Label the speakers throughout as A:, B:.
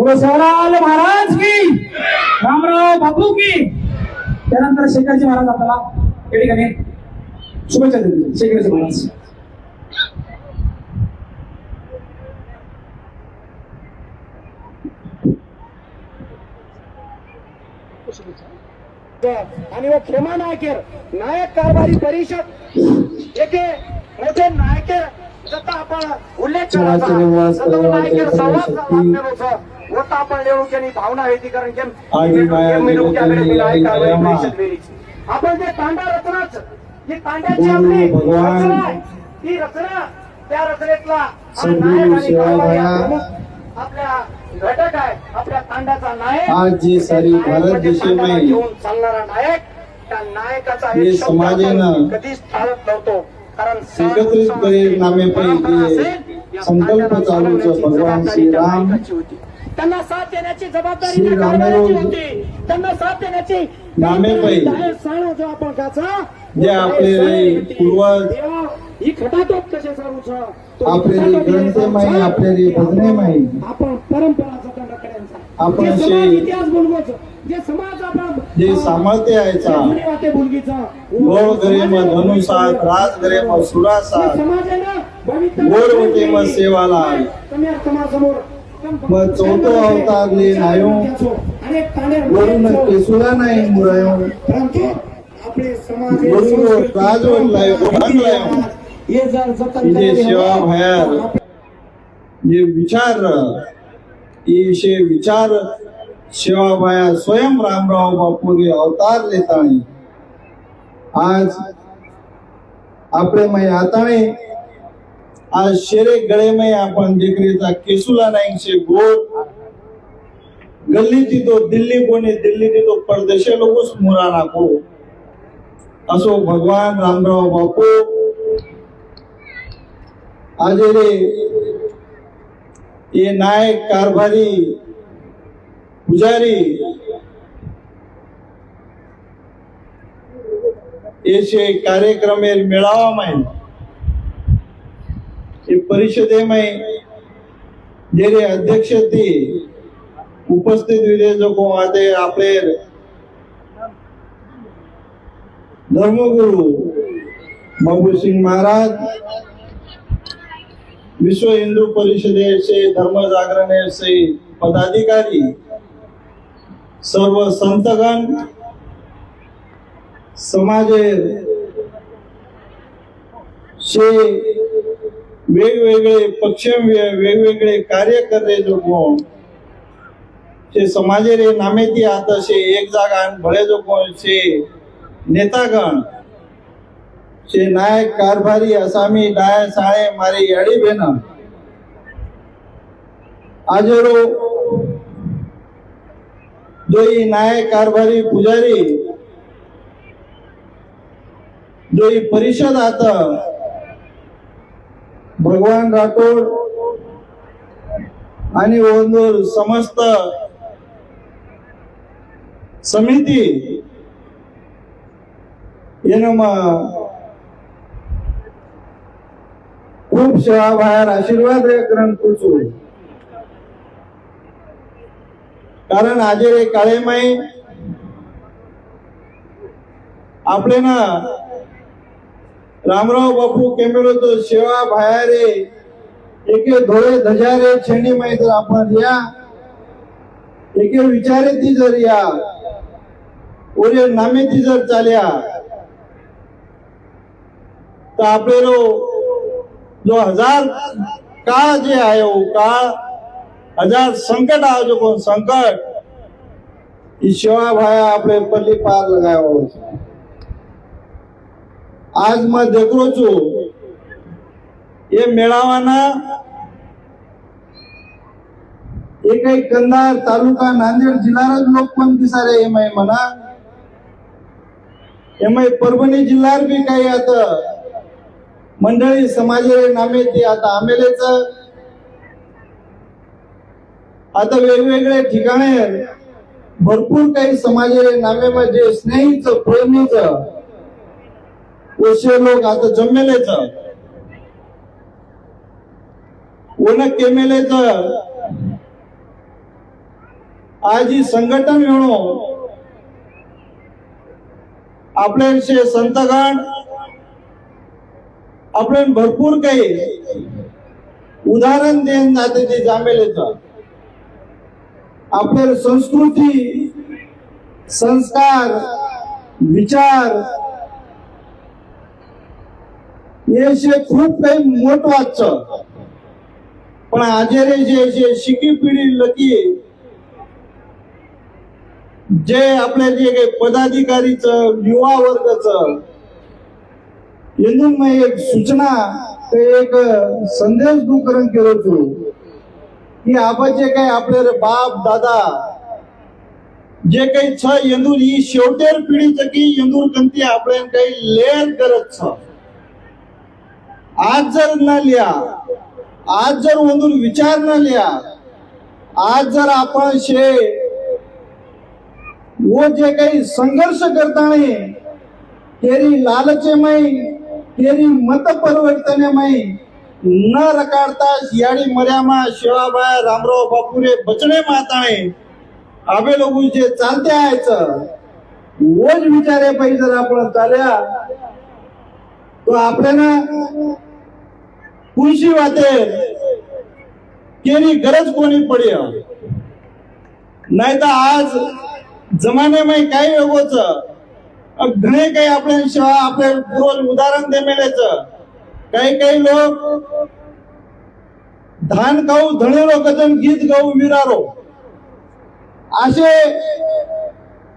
A: शिवलाल महाराज की. रामराव बापू की. त्यानंतर शेखरजी महाराज आपल्याला या ठिकाणी शुभेच्छा देतील. शेखरजी महाराज.
B: आणि व खेमा नायकेर नायक कारभारी परिषद येथे मोठे नायकेर जता आपण उल्लेख करायचा जता नायकेर संवाद साधलेलो होतं. होता आपण जे तांडा रचनाच जी तांड्याची आपली. रचना आहे, ती रचना त्या रचनेतला नायक आणि. प्रमुख आपल्या घटक आहे आपल्या तांड्याचा नायक
C: आज जी सारी भारत
B: म्हणजे
C: देशामध्ये
B: घेऊन चालणारा नायक त्या नायकाचा
C: हे समाजानं
B: कधीच टाळत नव्हतो कारण
C: एकत्रित परिणामे पैकी संकल्प चालूचं भगवान श्रीराम
B: होती. त्यांना साथ देण्याची जबाबदारी कारभाराची होती. त्यांना साथ देण्याची जो आपण
C: जे आपले पूर्वज.
B: ही खटाटोप कसे चालूचा
C: आपले ग्रंथ माही आपले भजने माही
B: आपण परंपरा जतन
C: आपण
B: इतिहास बोलवायचं जे समाज आपण
C: जे सामर्थ्य
B: वाटे मुलगीचा
C: धनुसात राज करे म सुरासात
B: समाज आहे ना
C: गोड होते सेवाला
B: समाजासमोर
C: मग चौथो अवतार ले नायो
B: अनेक ताणे
C: वरून केसुला नाही मुरायो
B: परंतु आपले समाज हे
C: वरून
B: संस्कृती,
C: राजवट लायो भाग लायो
B: हे। जर जतन
C: जे
B: करायला
C: सेवा
B: हवं,
C: भयार
B: तर आपण
C: जे विचार आज शेरे गळे मै आपण जिकरीचा केसुला नाईकशे गोड गल्ली तो दिल्ली कोणी दिल्ली तो परदेशे लोकच मुरा नाको. असो भगवान रामराव बापू. आज रे ये नायक कारभारी पुजारी याचे कार्यक्रमेर मेळावा माहिती. हे परिषदे माय जेरे अध्यक्ष ती उपस्थित विदे जो को आते आपले धर्मगुरु बाबू सिंग महाराज विश्व हिंदू परिषदेचे धर्म जागरणेचे पदाधिकारी सर्व संतगण समाजे शे वेगवेगळे पक्ष वेगवेगळे कार्य करे जोगो ते समाजे रे नामे ती आता शे एक जागा भळे जोगो से नेतागण से नायक कारभारी असामी डाय साळे मारी अडी बेन आजरो जो नायक कारभारी पुजारी जो परिषद आता भगवान राठोड आणि ओंदूर समस्त समिती येणं खूप सेवा बाहेर आशीर्वाद ग्रहण करतो कारण आजे रे काळेमाई आपले ना रामराव बापू केमेलो तो सेवा बाहेर एके धोळे धजारे छेणी माही जर आपण या एके विचारे ती जर या ओरे नामे ती जर चाल्या तर आपल्याला जो हजार काळ जे आहे हो काळ हजार संकट आहे जो कोण संकट ही सेवा भाया आपले पल्ली पार लगायो आज मग देखो छू એ મેળાવાના એ કઈ કંદાર તાલુકા નાંદેડ જિલ્લાના જ લોક પણ દિસારે એમાં म्हणा એમાં परभणी जिल्ह्यात बी काही आता मंडळी समाजे नामे ते आता आमेलेच आता वेगवेगळे ठिकाणे भरपूर काही समाजे नामे म्हणजे स्नेहीच प्रेमीच असे लोग आता जमेलेच ओन केमेलेच आज ही संघटन म्हणून आपल्याविषयी संतगण आपण भरपूर काही उदाहरण देऊन जाते ते जामेलेचं आपल्या संस्कृती संस्कार विचार हे खूप काही महत्वाचं पण आजरे जे जे शिकी पिढी लकी जे आपल्या जे काही पदाधिकारीच युवा वर्गच यांनी मी एक सूचना एक संदेश दुकरण केलो होतो. की आपण जे काही आपले बाप दादा जे काही छ येंदूर ही शेवटेर पिढीच की येंदूर कंती आपल्या काही लेन करत छ. आज जर न लिहा आज जर मधून विचार न लिहा आज जर आपण शे वो जे काही संघर्ष करताना तेरी लालचेमय तेरी मतपरिवर्तनेमय न रकाडता याडी मर्यामा शिवाबाई रामराव बापुरे बचणे माताणे आबे लोगू जे चालते आहेचं वोच विचारे पाहिजे जर आपण चाल्या तो आपल्याला कुणशी वाते केली गरज कोणी पडे नाही तर आज जमान्यामध्ये काही वेगोच घणे काही आपल्या शिवाय आपले रोज उदाहरण दे मेलेच काही काही लोक धान खाऊ धणेरो कदम गीत गाऊ विरारो. असे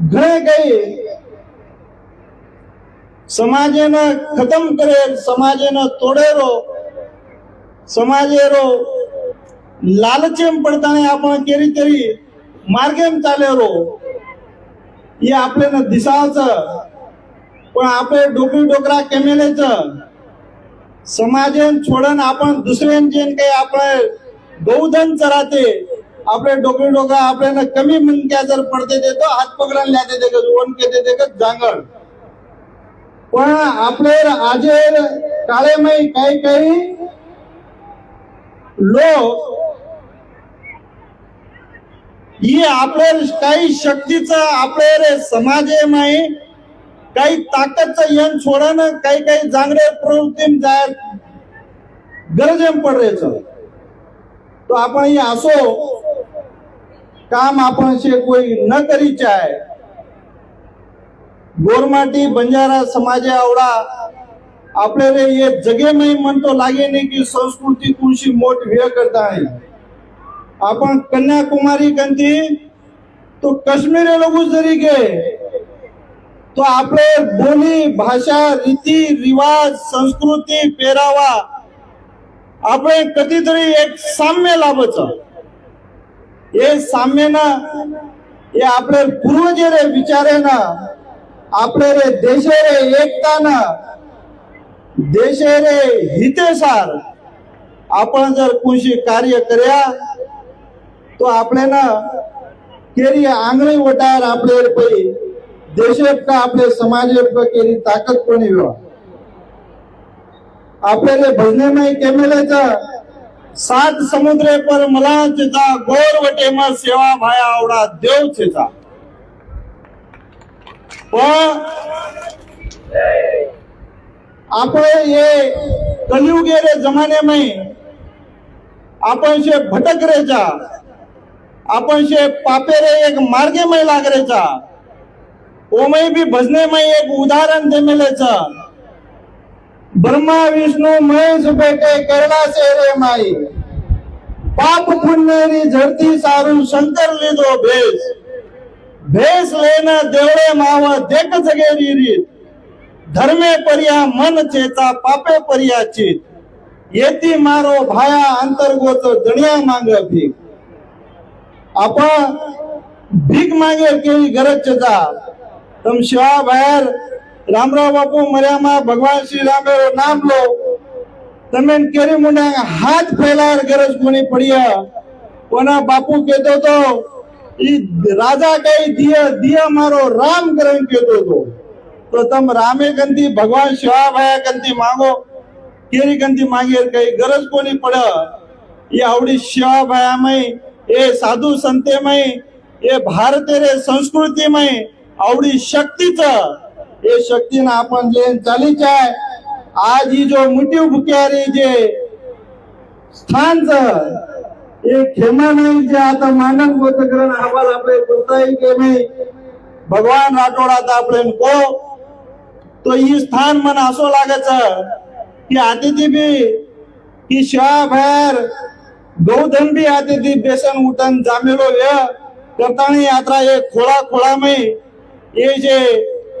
C: घणे काही समाजेनं खतम करेल समाजेनं तोडेरो. समाजेरो लालचेम पडताना आपण केरी तरी मार्गेम चालेरो. हे आपल्याला दिसावचं पण आपले डोकरी डोकरा केमेलेच समाजेन छोडन आपण दुसऱ्यांचे काही आपले गौधन चराते आपले डोकरी डोका आपल्याला कमी मनक्या जर पडते देतो हात पकडून ल्याते ते ओन केते ते जांगड पण आपले आजेर काळेमय काही काही लोक ही आपले काही शक्तीचं आपले रे समाजेमाई काही ताकदचं यन सोडानं काही काही जांगडे प्रवृत्ती जाय गरजेम पडायच तो आपण ही असो काम आपण शे कोई न करीचे आहे. गोरमाटी बंजारा समाजे आवडा. आपल्याला हे जगेमय म्हणतो लागे नाही की संस्कृती कुणशी मोठ वेळ करता आहे आपण कन्याकुमारी कंती तो काश्मीरी लोक जरी गे तो आपले बोली भाषा रीती रिवाज संस्कृती पेरावा आपण कधीतरी एक साम्य लाभच हे साम्य ना हे आपले पूर्वजे रे विचारे ना आपले रे देशे रे एकता ना देशे रे हितेसार. आपण जर कुणशी कार्य कर्या तो आपल्याला केरी आंगणी वटार आपले पै देशेत का आपले समाजेत केली ताकद कोणी विवा आपल्याला भजनेमय केमेलेचा सात समुद्रे पर मला चिता गोर वटे म सेवा भाया आवडा देव चिता पण आपण हे कलियुगेरे जमान्यामध्ये आपण शे भटकरेचा आपण शे पापेरे एक मार्गे मै लागरेचा ओमय भी भजने मै एक उदाहरण दे मिलेचा ब्रह्मा विष्णू महेश बेटे केरला से रे माई. पाप पुण्यरी झडती सारू शंकर लिदो भेस. भेस लेना देवळे माव देख जगेरी रीत. धर्मे पर्या मन चेता पापे पर्या चित येती मारो भाया अंतर्गोत दणिया मांग भीक आपण भीक मागे केली गरज जा तम शिवा बाहेर रामराव बापू मर्यामा भगवान श्री राम नाम लो તમે કેરી મુંડા હાથ ફેલાર ગરજ કોની પડિયા કોના બાપુ કહેતો તો ઈ રાજા કઈ દિય દિય મારો રામ કરીને કહેતો તો તો તમ રામે ગંદી ભગવાન શિવાભાયા ગંદી માંગો કેરી ગંદી માંગી કઈ ગરજ કોની પડે એ આવડી શિવાભાયામય એ સાધુ સંતેમય हे भारतीय रे संस्कृतीमय आवडी शक्तीचं हे शक्तीनं आपण जे चालीचे आहे आज ही जो मुठी भुक्यारी जे स्थानचं हे खेमा नाही जे आता मानन गोतकरण आम्हाला आपले बोलताय की मी भगवान राठोडात आपले को तो ही स्थान मन असो लागायचं. की अतिथी बी की शिवा बाहेर गौधन बी अतिथी बेसन उठन जामेलो वे करताना यात्रा हे खोळा खोळा हे जे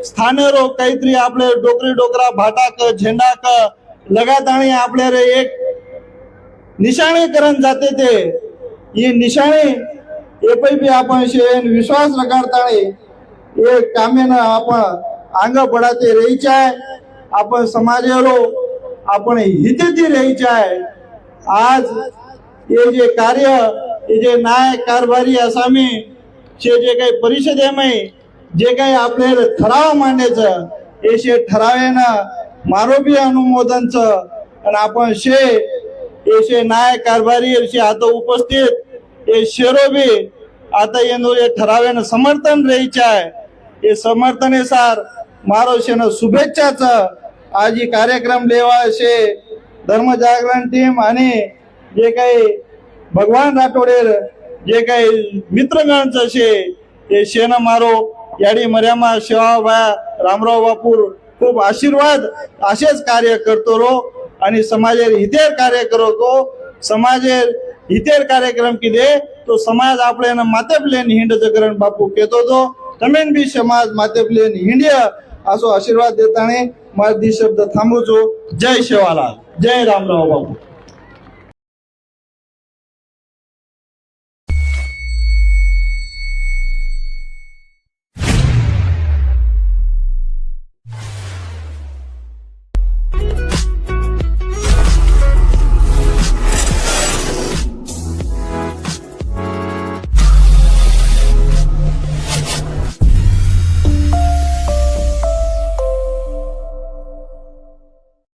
C: स्थाने रो काहीतरी आपले डोकरी डोकरा भाटाक झेंडाक लगाताने आपले रे एक निशाणे करण जाते ते. ही निशाणे हे पैकी आपण शेन विश्वास रगाडताने हे कामेनं आपण अंग पडाते राहायचे आहे. आपण समाजालो आपण हितेची राहायचे आहे. आज हे जे कार्य हे जे नाय कारभारी आसामी शे जे काही परिषदेमय जे काही आपले ठराव मांडायचं हे शे ठरावेनं मारोबी अनुमोदनचं आणि आपण शे हे शे नाय कारभारी शे आता उपस्थित हे शेरोबी आता येणं हे ठरावेनं समर्थन राहायचे आहे. हे समर्थन सार मारो शेन शुभेच्छाच आज ही कार्यक्रम लेवा शे धर्म जागरण टीम आणि जे काही भगवान राठोडेर जे काही मित्रगणचं शे हे शेन मारो याडी मर्यामा शिवाबाया रामराव बापूर खूप आशीर्वाद असेच कार्य करतो रो आणि समाजेर हितेर कार्य करतो समाजेर हितेर कार्यक्रम किदे तो समाज आपल्यान माते प्लेन हिंड जगरण बापू केतो तो तमेन बी समाज माते प्लेन इंडिया असो आशीर्वाद देताने माझी शब्द थांबवतो. जय शिवालाल. जय रामराव बाबू